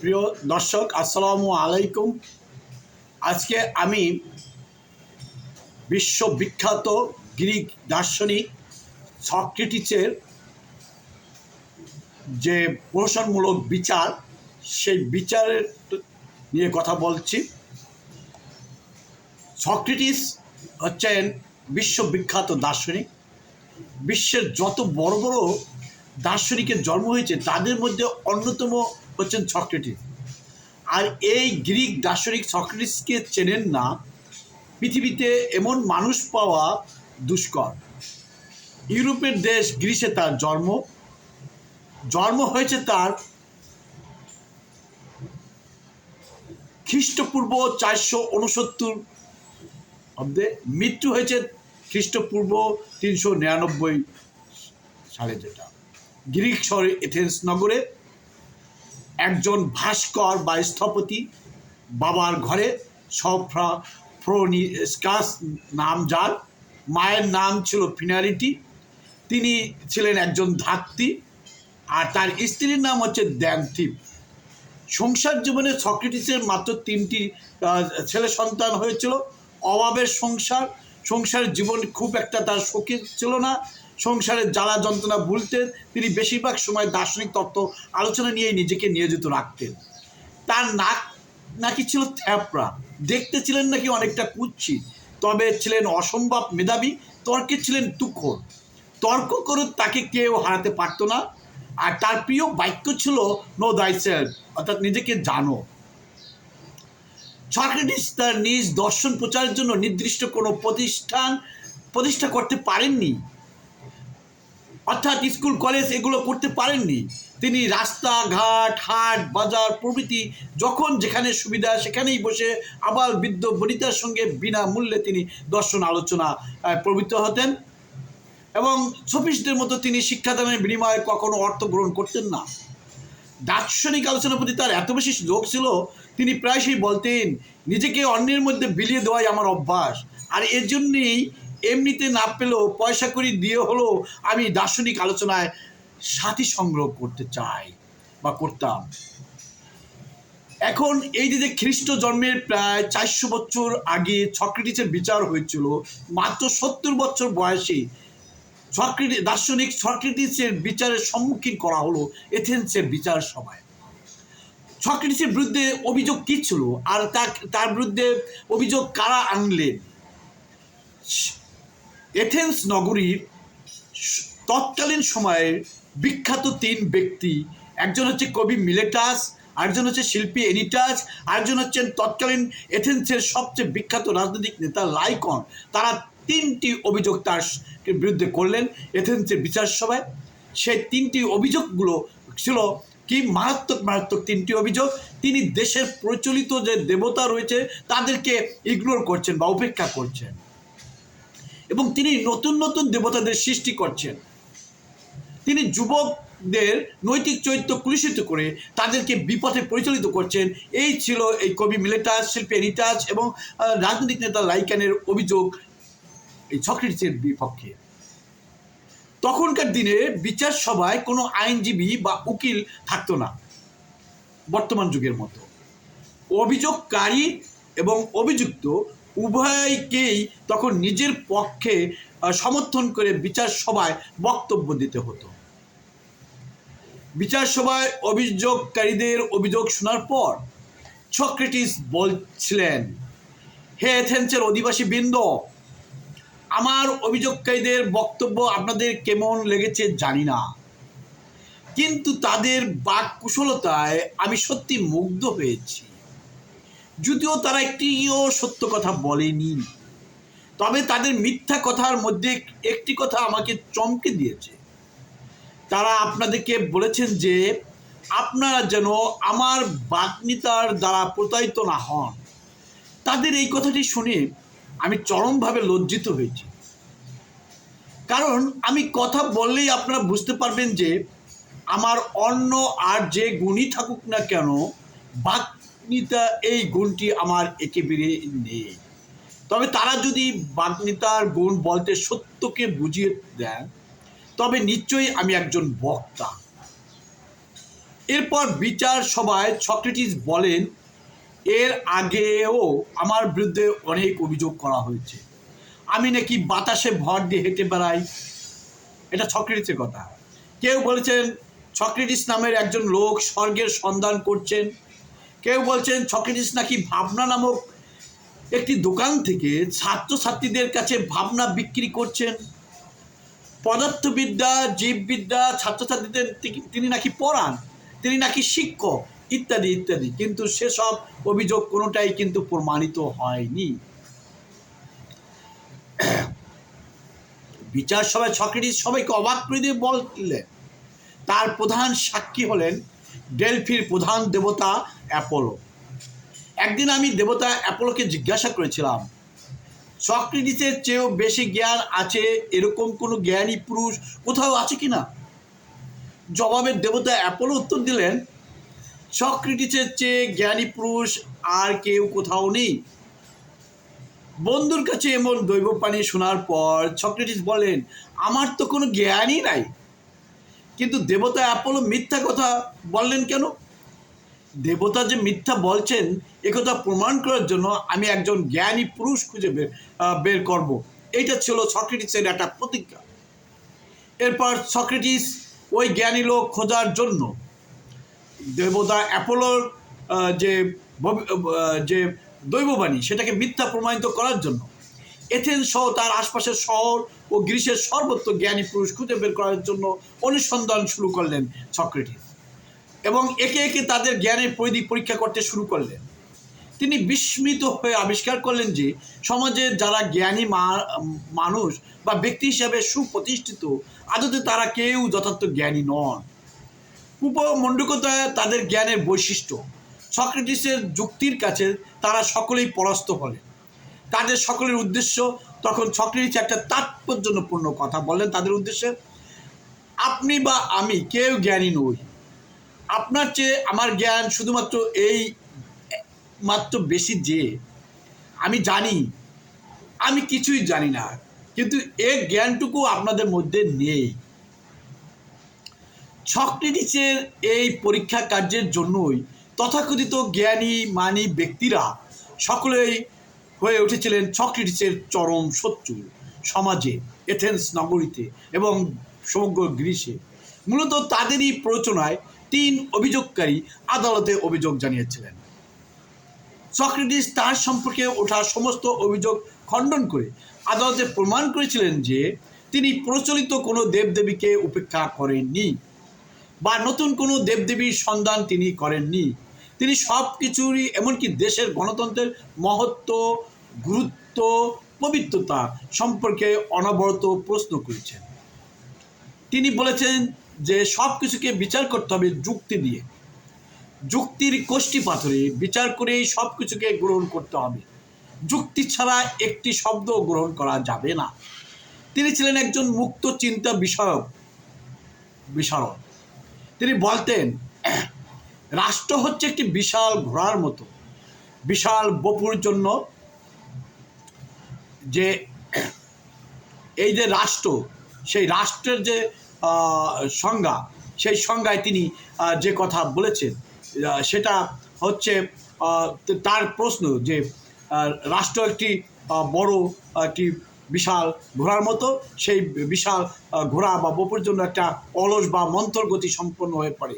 প্রিয় দর্শক, আসসালামু আলাইকুম। আজকে আমি বিশ্ববিখ্যাত গ্রিক দার্শনিক সক্রেটিসের যে প্রহসনমূলক বিচার, সেই বিচারের নিয়ে কথা বলছি। সক্রেটিস হচ্ছেন বিশ্ববিখ্যাত দার্শনিক। বিশ্বের যত বড় বড় দার্শনিকের জন্ম হয়েছে, তাদের মধ্যে অন্যতম হচ্ছেন সক্রেটিস আর এই গ্রিক দার্শনিক সক্রেটিসকে চেনেন না, পৃথিবীতে এমন মানুষ পাওয়া দুষ্কর। ইউরোপের দেশ গ্রিসে তার জন্ম। জন্ম হয়েছে তার খ্রিস্টপূর্ব চারশো উনসত্তর অব্দে। মৃত্যু হয়েছে খ্রিস্টপূর্ব তিনশো নিরানব্বই সালে যেটা। গ্রিক শহরে এথেন্স নগরে একজন ভাস্কর বা স্থপতি বাবার ঘরে সফ্রা ফ্রোনিস্কাস নাম যার, মায়ের নাম ছিল ফিনারিটি তিনি ছিলেন একজন ধাত্রী আর তার স্ত্রীর নাম হচ্ছে দ্যান্থিপ। সংসার জীবনে সক্রেটিসের মাত্র তিনটি ছেলে সন্তান হয়েছিল। অভাবের সংসার সংসার জীবন খুব একটা তার সুখী ছিল না। সংসারের জ্বালা যন্ত্রণা ভুলতেন। তিনি বেশিরভাগ সময় দার্শনিক তত্ত্ব আলোচনা নিয়েই নিজেকে নিয়োজিত রাখতেন। তার নাক নাকি ছিল থ্যাপড়া। দেখতে ছিলেন নাকি অনেকটা কুচ্ছি তবে ছিলেন অসম্ভব মেধাবী, তর্কে ছিলেন তুখোর। তর্ক করে তাকে কেউ হারাতে পারতো না। আর তার প্রিয় বাক্য ছিল নো দাই অর্থাৎ নিজেকে জানো। সক্রেটিস তার নিজ দর্শন প্রচারের জন্য নির্দিষ্ট কোনো প্রতিষ্ঠান প্রতিষ্ঠা করতে পারেননি। অর্থাৎ স্কুল, কলেজ এগুলো করতে পারেননি। তিনি রাস্তাঘাট হাট, বাজার, প্রভৃতি যখন যেখানে সুবিধা সেখানেই বসে আবার বৃদ্ধ বনিতার সঙ্গে বিনামূল্যে তিনি দর্শন, আলোচনা প্রবৃত্ত হতেন এবং সফিসদের মতো তিনি শিক্ষাদানের বিনিময়ে কখনো অর্থ গ্রহণ করতেন না। দার্শনিক আলোচনার প্রতি তার এত বেশি যোগ ছিল, তিনি প্রায়শই বলতেন, নিজেকে অন্যের মধ্যে বিলিয়ে দেওয়াই আমার অভ্যাস, আর এর জন্যেই এমনিতে না পেলেও পয়সা করি দিয়ে হলেও আমি দার্শনিক আলোচনায় সাথী সংগ্রহ করতে চাই বা করতাম। এখন এই যে খ্রিস্ট জন্মের প্রায় চারশো বছর আগে সক্রেটিসের বিচার হয়েছিল, মাত্র সত্তর বছর বয়সে সক্রেটি দার্শনিক সক্রেটিসের বিচারের সম্মুখীন করা হলো এথেন্সের বিচার সভায়। সক্রেটিসের বিরুদ্ধে অভিযোগ কী ছিল? আর তার তার বিরুদ্ধে অভিযোগ কারা আনলেন? এথেন্স নগরীর তৎকালীন সময়ের বিখ্যাত তিন ব্যক্তি। একজন হচ্ছে কবি মিলেটাস, আরেকজন হচ্ছে শিল্পী এনিটাস, আরেকজন হচ্ছেন তৎকালীন এথেন্সের সবচেয়ে বিখ্যাত রাজনৈতিক নেতা লাইকন। তারা তিনটি অভিযোগ তার বিরুদ্ধে করলেন এথেন্সের বিচার সভায়। সেই তিনটি অভিযোগগুলো ছিল কি মারাত্মক মারাত্মক তিনটি অভিযোগ। তিনি দেশের প্রচলিত যে দেবতা রয়েছে, তাদেরকে ইগনোর করছেন বা উপেক্ষা করছেন। এবং তিনি নতুন নতুন দেবতাদের সৃষ্টি করছেন। তিনি যুবকদের নৈতিক চরিত্র কুলিশিত করে তাদেরকে বিপথে পরিচালিত করছেন। এই ছিল এই কবি মিলেটাস, শিল্পী এনিটাস এবং রাজনৈতিক নেতা লাইকানের অভিযোগ এই সক্রেটিসের বিপক্ষে। তখনকার দিনে বিচার সভায় কোনো আইনজীবী বা উকিল থাকতো না, বর্তমান যুগের মতো। অভিযোগকারী এবং অভিযুক্ত উভয়কেই তখন নিজের পক্ষে সমর্থন করে বিচার সভায় বক্তব্য দিতে হতো। বিচার সভায় অভিযোগকারীদের অভিযোগ শোনার পর সক্রেটিস বলছিলেন, হে এথেন্সের অধিবাসী বৃন্দ, আমার অভিযোগকারীদের বক্তব্য আপনাদের কেমন লেগেছে জানি না। কিন্তু তাদের বাক কুশলতায় আমি সত্যি মুগ্ধ হয়েছি। যদিও তারা একটিও সত্য কথা বলেনি। তবে তাদের মিথ্যা কথার মধ্যে একটি কথা আমাকে চমকে দিয়েছে। তারা আপনাদেরকে বলেছেন যে, আপনারা যেন আমার বাগ্মিতার দ্বারা প্রতারিত না হন। তাদের এই কথাটি শুনে আমি চরমভাবে লজ্জিত হয়েছি। কারণ আমি কথা বললেই আপনারা বুঝতে পারবেন যে, আমার অন্য আর যে গুণী থাকুক না কেন বাগ্মিতা এই গুণটি আমার একেবারে নেই। তবে তারা যদি বাগ্মিতার গুণ বলতে সত্যকে বুঝিয়ে দেন, তবে নিশ্চয়ই আমি একজন বক্তা। এরপর বিচার সভায় সক্রেটিস বলেন, এর আগেও আমার বিরুদ্ধে অনেক অভিযোগ করা হয়েছে। আমি নাকি বাতাসে ভর দিয়ে হেঁটে বেড়াই। এটা সক্রেটিসের কথা। কেউ বলেছেন, সক্রেটিস নামের একজন লোক স্বর্গের সন্ধান করছেন। কেউ বলছেন সক্রেটিস নাকি ভাবনা নামক একটি দোকান থেকে ছাত্রছাত্রীদের কাছে ভাবনা বিক্রি করছেন? পদার্থবিদ্যা, জীববিদ্যা, ছাত্রছাত্রীদের তিনি নাকি পড়ান, তিনি নাকি শিক্ষক, ইত্যাদি ইত্যাদি। কিন্তু সেসব অভিযোগ কোনোটাই কিন্তু প্রমাণিত হয়নি। বিচার সভায় সক্রেটিস সবাইকে অবাক করে দিয়ে বললেন, তার প্রধান সাক্ষী হলেন ডেলফির প্রধান দেবতা অ্যাপোলো একদিন আমি দেবতা অ্যাপোলোকে জিজ্ঞাসা করেছিলাম, সক্রেটিসের চেয়েও বেশি জ্ঞান আছে এরকম কোনো জ্ঞানী পুরুষ কোথাও আছে কি না জবাবের দেবতা অ্যাপোলো উত্তর দিলেন, সক্রেটিসের চেয়ে জ্ঞানী পুরুষ আর কেউ কোথাও নেই। বন্ধুর কাছে এমন দৈবপানি শোনার পর সক্রেটিস বলেন, আমার তো কোনো জ্ঞানই নাই। কিন্তু দেবতা অ্যাপোলো মিথ্যা কথা বললেন কেন? দেবতা যে মিথ্যা বলছেন একথা প্রমাণ করার জন্য আমি একজন জ্ঞানী পুরুষ খুঁজে বের বের করব। এইটা ছিল সক্রেটিসের একটা প্রতিজ্ঞা। এরপর সক্রেটিস ওই জ্ঞানী লোক খোঁজার জন্য দেবতা অ্যাপোলোর যে যে দৈববাণী, সেটাকে মিথ্যা প্রমাণিত করার জন্য এথেন্স সহ তার আশপাশের শহর ও গ্রীসের সর্বত্র জ্ঞানী পুরুষ খুঁজে বের করার জন্য অনুসন্ধান শুরু করলেন সক্রেটিস এবং একে একে তাদের জ্ঞানের পরিধি পরীক্ষা করতে শুরু করলেন। তিনি বিস্মিত হয়ে আবিষ্কার করলেন যে সমাজে যারা জ্ঞানী মানুষ বা ব্যক্তি হিসাবে সুপ্রতিষ্ঠিত, আদতে তারা কেউ যথার্থ জ্ঞানী নন। উপমণ্ডকতা তাদের জ্ঞানের বৈশিষ্ট্য। সক্রেটিসের যুক্তির কাছে তারা সকলেই পরাস্ত হলেন। তাদের সকলের উদ্দেশ্য তখন সক্রেটিস একটা তাৎপর্যপূর্ণ কথা বললেন তাদের উদ্দেশ্যে, আপনি বা আমি কেউ জ্ঞানী নই। আপনার চেয়ে আমার জ্ঞান শুধুমাত্র এই মাত্র বেশি যে, আমি জানি, আমি কিছুই জানি না, কিন্তু এর জ্ঞানটুকু আপনাদের মধ্যে নেই। সক্রেটিসের এই পরীক্ষা কার্যের জন্যই তথাকথিত জ্ঞানী, মানী ব্যক্তিরা সকলেই হয়ে উঠেছিলেন সক্রেটিসের চরম শত্রু সমাজে, এথেন্স নগরীতে এবং সমগ্র গ্রীসে মূলত তাদেরই প্ররোচনায় তিন অভিযোগকারী আদালতে অভিযোগ জানিয়েছিলেন। সক্রেটিস তার সম্পর্কে ওঠা সমস্ত অভিযোগ খণ্ডন করে আদালতে প্রমাণ করেছিলেন যে তিনি প্রচলিত কোনো দেবদেবীকে উপেক্ষা করেননি বা নতুন কোনো দেবদেবীর সন্ধান তিনি করেননি। তিনি সব কিছুরই এমনকি দেশের গণতন্ত্রের মহত্ব গুরুত্ব পবিত্রতা সম্পর্কে অনবরত প্রশ্ন করেছেন। তিনি বলেছেন যে সব কিছুকে বিচার করতে হবে যুক্তি দিয়ে। যুক্তির কোষ্ঠী পাথরে বিচার করেই সব কিছুকে গ্রহণ করতে হবে। যুক্তি ছাড়া একটি শব্দ গ্রহণ করা যাবে না। তিনি ছিলেন একজন মুক্ত চিন্তা বিষয়ক বিশারদ। তিনি বলতেন, রাষ্ট্র হচ্ছে একটি বিশাল ঘোড়ার মতো। বিশাল বপুর জন্য যে এই যে রাষ্ট্র, সেই রাষ্ট্রের যে সংজ্ঞা, সেই সংজ্ঞায় তিনি যে কথা বলেছেন সেটা হচ্ছে তার প্রশ্ন যে রাষ্ট্র একটি বড়, একটি বিশাল ঘোড়ার মতো, সেই বিশাল ঘোড়া বা বপুর জন্য একটা অলস বা মন্থর গতি সম্পন্ন হয়ে পড়ে।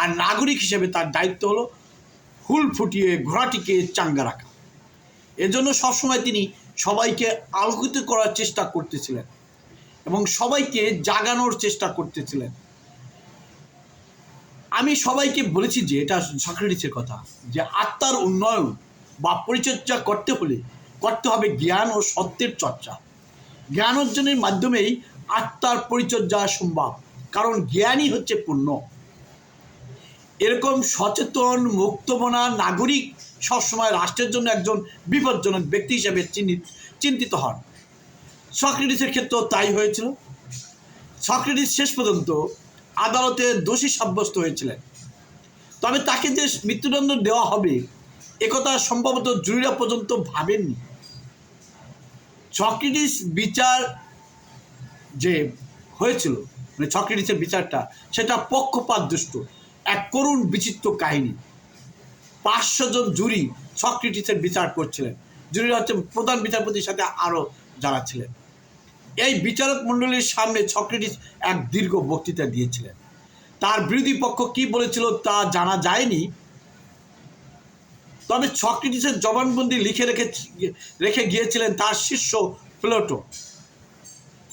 আর নাগরিক হিসেবে তার দায়িত্ব হলো, হুল ফুটিয়ে ঘোড়াটিকে চাঙ্গা রাখা। এজন্য সবসময় তিনি সবাইকে আলোকিত করার চেষ্টা করতেছিলেন এবং সবাইকে জাগানোর চেষ্টা করতেছিলেন। আমি সবাইকে বলেছি যে এটা সক্রেটিসের কথা, যে আত্মার উন্নয়ন বা পরিচর্যা করতে হলে করতে হবে জ্ঞান ও সত্যের চর্চা। জ্ঞান অর্জনের মাধ্যমেই আত্মার পরিচর্যা সম্ভব, কারণ জ্ঞানই হচ্ছে পূর্ণ। এরকম সচেতন, মুক্তমনা নাগরিক সবসময় রাষ্ট্রের জন্য একজন বিপজ্জনক ব্যক্তি হিসেবে চিহ্নিত, চিন্তিত হন। সক্রেটিসের ক্ষেত্রেও তাই হয়েছিল। সক্রেটিস শেষ পর্যন্ত আদালতে দোষী সাব্যস্ত হয়েছিলেন। তবে তাকে যে মৃত্যুদণ্ড দেওয়া হবে, একথা সম্ভবত জুরিরা পর্যন্ত ভাবেননি। সক্রেটিস বিচার যে হয়েছিল মানে সক্রেটিসের বিচারটা, সেটা পক্ষপাত দুষ্ট এক করুণ বিচিত্র কাহিনী। পাঁচশো জন জুরি সক্রেটিসের বিচার করছিলেন। জুরিরা হচ্ছে প্রধান বিচারপতির সাথে আরও যারা ছিলেন। এই বিচারক মণ্ডলীর সামনে সক্রেটিস এক দীর্ঘ বক্তৃতা দিয়েছিলেন। তার বিরোধী পক্ষ কি বলেছিল তা জানা যায়নি। তবে সক্রেটিসের জবানবন্দি লিখে রেখে রেখে গিয়েছিলেন তার শিষ্য প্লেটো।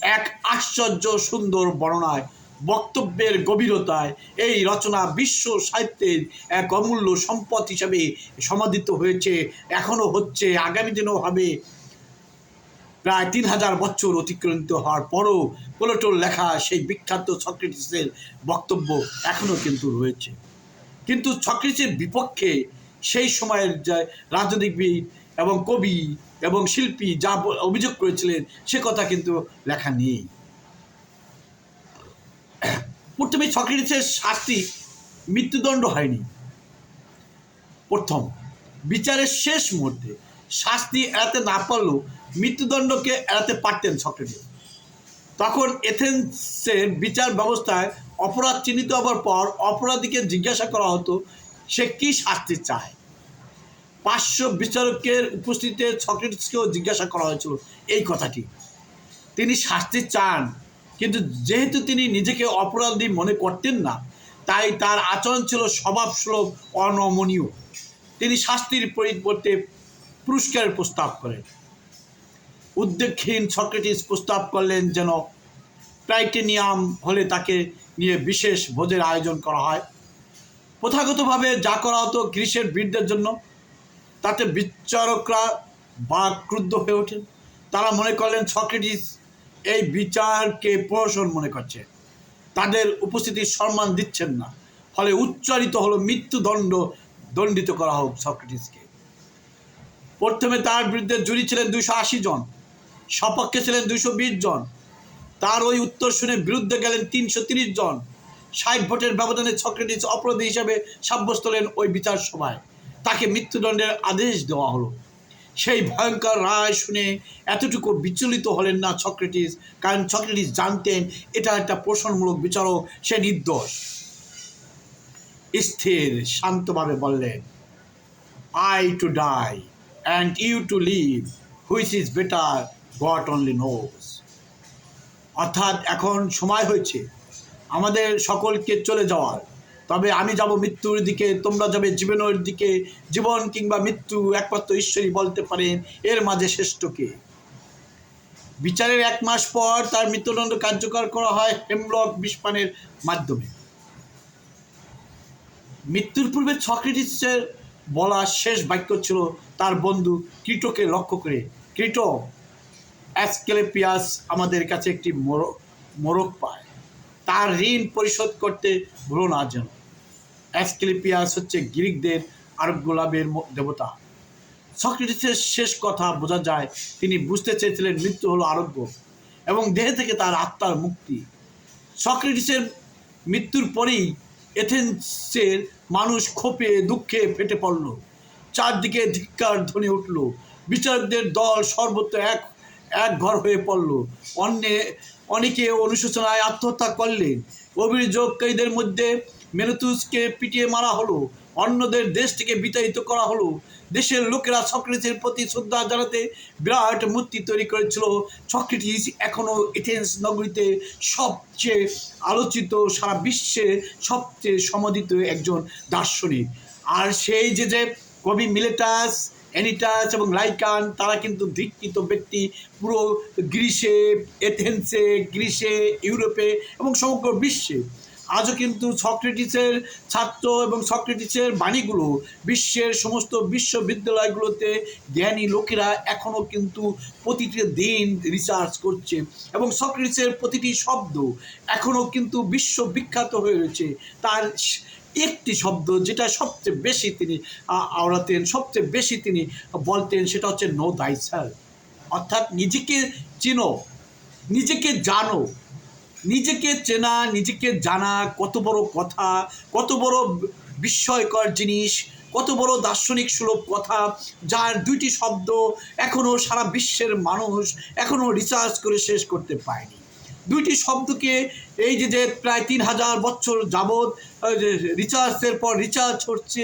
এক আশ্চর্য সুন্দর বর্ণনায় বক্তব্যের গভীরতায় এই রচনা বিশ্ব সাহিত্যের এক অমূল্য সম্পদ হিসাবে সমাদিত হয়েছে, এখনও হচ্ছে, আগামী দিনেও হবে। প্রায় তিন হাজার বছর অতিক্রান্ত হওয়ার পরও প্লেটোর লেখা সেই বিখ্যাত সক্রেটিসের বক্তব্য এখনও কিন্তু রয়েছে। কিন্তু সক্রেটিসের বিপক্ষে সেই সময়ের যে রাজনীতিবিদ এবং কবি এবং শিল্পী যা অভিযোগ করেছিলেন, সে কথা কিন্তু লেখা নেই। প্রথমে সক্রেটিসের শাস্তি মৃত্যুদণ্ড হয়নি। প্রথম, বিচারের শেষ মুহূর্তে শাস্তি এড়াতে না পারলেও মৃত্যুদণ্ডকে এড়াতে পারতেন সক্রেটিস তখন এথেন্সের বিচার ব্যবস্থায় অপরাধ চিহ্নিত হওয়ার পর অপরাধীকে জিজ্ঞাসা করা হতো, সে কি শাস্তি চায়? পাঁচশো বিচারকের উপস্থিতিতে সক্রেটিসকেও জিজ্ঞাসা করা হয়েছিল এই কথাটি। তিনি শাস্তি চান। কিন্তু যেহেতু তিনি নিজেকে অপরাধী মনে করতেন না, তাই তার আচরণ ছিল স্বভাবসুলভ, অনমনীয়। তিনি শাস্তির পরিবর্তে পুরস্কারের প্রস্তাব করেন। উদ্বেগহীন সক্রেটিস প্রস্তাব করলেন যেন টাইটেনিয়াম হলে তাকে নিয়ে বিশেষ ভোজের আয়োজন করা হয়। প্রথাগতভাবে যা করা হতো গ্রীষ্মের বীরদের জন্য, তাতে বিচারকরা বা ক্রুদ্ধ হয়ে ওঠেন। তারা মনে করলেন সক্রেটিস এই বিচারকে প্রহসন মনে করছে। তাদের উপস্থিতির সম্মান দিচ্ছেন না। ফলে উচ্চারিত হলো মৃত্যুদণ্ড দণ্ডিত করা হোক সক্রেটিসকে। প্রথমে তার বিরুদ্ধে জুরি ছিলেন দুইশো আশি জন, সপক্ষে ছিলেন দুইশো বিশ জন। তার ওই উত্তর শুনে বিরুদ্ধে গেলেন তিনশো তিরিশ জন। ষাট ভোটের ব্যবধানে সক্রেটিস অপরাধী হিসেবে সাব্যস্ত হলেন ওই বিচার সভায় তাকে মৃত্যুদণ্ডের আদেশ দেওয়া হলো। সেই ভয়ঙ্কর রায় শুনে এতটুকু বিচলিত হলেন না সক্রেটিস, কারণ সক্রেটিস জানতেন এটা একটা পোষণমূলক বিচারক, সে নির্দোষ। স্থির, শান্তভাবে বললেন I to die and you to live which is better God only knows অর্থাৎ এখন সময় হয়েছে, আমাদের সকলকে চলে যাওয়ার। তবে আমি যাব মৃত্যুর দিকে, তোমরা যাবে জীবনের দিকে, জীবন কিংবা মৃত্যু একমাত্র ঈশ্বরই বলতে পারেন, এর মাঝে শ্রেষ্ঠকে বিচারের এক মাস পর তার মৃত্যুদণ্ড কার্যকর করা হয় হেমলক বিষপানের মাধ্যমে। মৃত্যুর পূর্বে সক্রেটিসের বলা শেষ বাক্য ছিল তার বন্ধু ক্রিটোকে লক্ষ্য করে, ক্রিটো, অ্যাসকেলেপিয়াস আমাদের কাছে একটি মোরক মোরক পায়। তার ঋণ পরিশোধ করতে ভুলো না যেন। অ্যাসকেলেপিয়াস হচ্ছে গ্রিকদের আরব গোলাপের দেবতা। সক্রেটিসের শেষ কথা বোঝা যায়, তিনি বুঝতে চেয়েছিলেন মৃত্যু হলো আরোগ্য এবং দেহ থেকে তার আত্মার মুক্তি। সক্রেটিসের মৃত্যুর পরেই এথেন্সের মানুষ ক্ষোভে, দুঃখে ফেটে পড়ল। চারদিকে ধিক্কার ধ্বনি উঠল। বিচারকদের দল সর্বত্র এক এক ঘর হয়ে পড়ল। অন্যে, অনেকে অনুশোচনায় আত্মহত্যা করলেন। অভিযোগকারীদের মধ্যে মেনুতুসকে পিটিয়ে মারা হলো। অন্যদের দেশ থেকে বিতাড়িত করা হলো। দেশের লোকেরা সক্রেটিসের প্রতি শ্রদ্ধা জানাতে বিরাট মূর্তি তৈরি করেছিল। সক্রেটিস এখনও এথেন্স নগরীতে সবচেয়ে আলোচিত সারা বিশ্বে সবচেয়ে সমাদিত একজন দার্শনিক। আর সেই যে যে কবি মিলেটাস অ্যানিটাস এবং লাইকান, তারা কিন্তু ধিক্ষিত ব্যক্তি। পুরো গ্রিসে, এথেন্সে, গ্রিসে, ইউরোপে এবং সমগ্র বিশ্বে। আজও কিন্তু সক্রেটিসের ছাত্র এবং সক্রেটিসের বাণীগুলো বিশ্বের সমস্ত বিশ্ববিদ্যালয়গুলোতে জ্ঞানী লোকেরা এখনও কিন্তু প্রতিটি দিন রিসার্চ করছে এবং সক্রেটিসের প্রতিটি শব্দ এখনও কিন্তু বিশ্ববিখ্যাত হয়ে রয়েছে। তার একটি শব্দ যেটা সবচেয়ে বেশি তিনি আওড়াতেন, সবচেয়ে বেশি তিনি বলতেন সেটা হচ্ছে নো দাই অর্থাৎ নিজেকে চিনো, নিজেকে জানো। নিজেকে চেনা, নিজেকে জানা, কত বড় কথা, কত বড় বিস্ময়কর জিনিস, কত বড় দার্শনিক সুলভ কথা, যার দুইটি শব্দ এখনও সারা বিশ্বের মানুষ এখনও রিসার্চ করে শেষ করতে পারেনি। দুইটি শব্দকে এই যে যে প্রায় তিন হাজার বছর যাবৎ রিচার্জের পর রিচার্জ হচ্ছে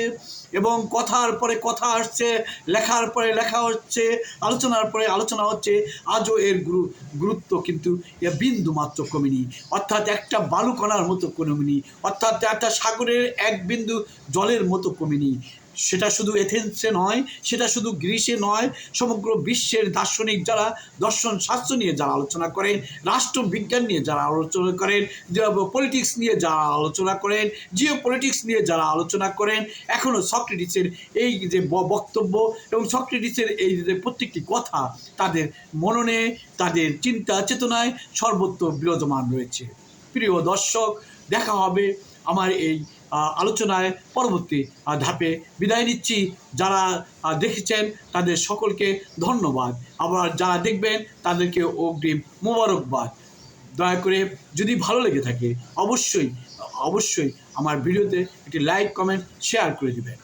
এবং কথার পরে কথা আসছে, লেখার পরে লেখা হচ্ছে, আলোচনার পরে আলোচনা হচ্ছে, আজও এর গুরু, গুরুত্ব কিন্তু এ বিন্দু মাত্র কমেনি। অর্থাৎ একটা বালুকণার মতো কমেনি। অর্থাৎ একটা সাগরের এক বিন্দু জলের মতো কমেনি। সেটা শুধু এথেন্সে নয়, সেটা শুধু গ্রিসে নয়, সমগ্র বিশ্বের দার্শনিক যারা দর্শন শাস্ত্র নিয়ে যারা আলোচনা করেন, রাষ্ট্রবিজ্ঞান নিয়ে যারা আলোচনা করেন পলিটিক্স নিয়ে যারা আলোচনা করেন জিও পলিটিক্স নিয়ে যারা আলোচনা করেন এখনও সক্রেটিসের এই যে বক্তব্য এবং সক্রেটিসের এই যে প্রত্যেকটি কথা তাদের মননে, তাদের চিন্তা চেতনায় সর্বত্র বিরাজমান রয়েছে। প্রিয় দর্শক, দেখা হবে আমার এই আলোচনায় পরবর্তী ধাপে বিদায় নিচ্ছি। যারা দেখেছেন, তাদের সকলকে ধন্যবাদ। আবার যারা দেখবেন, তাদেরকে অগ্রিম মোবারকবাদ। দয়া করে যদি ভালো লেগে থাকে, অবশ্যই অবশ্যই আমার ভিডিওতে একটি লাইক কমেন্ট শেয়ার করে দিবেন।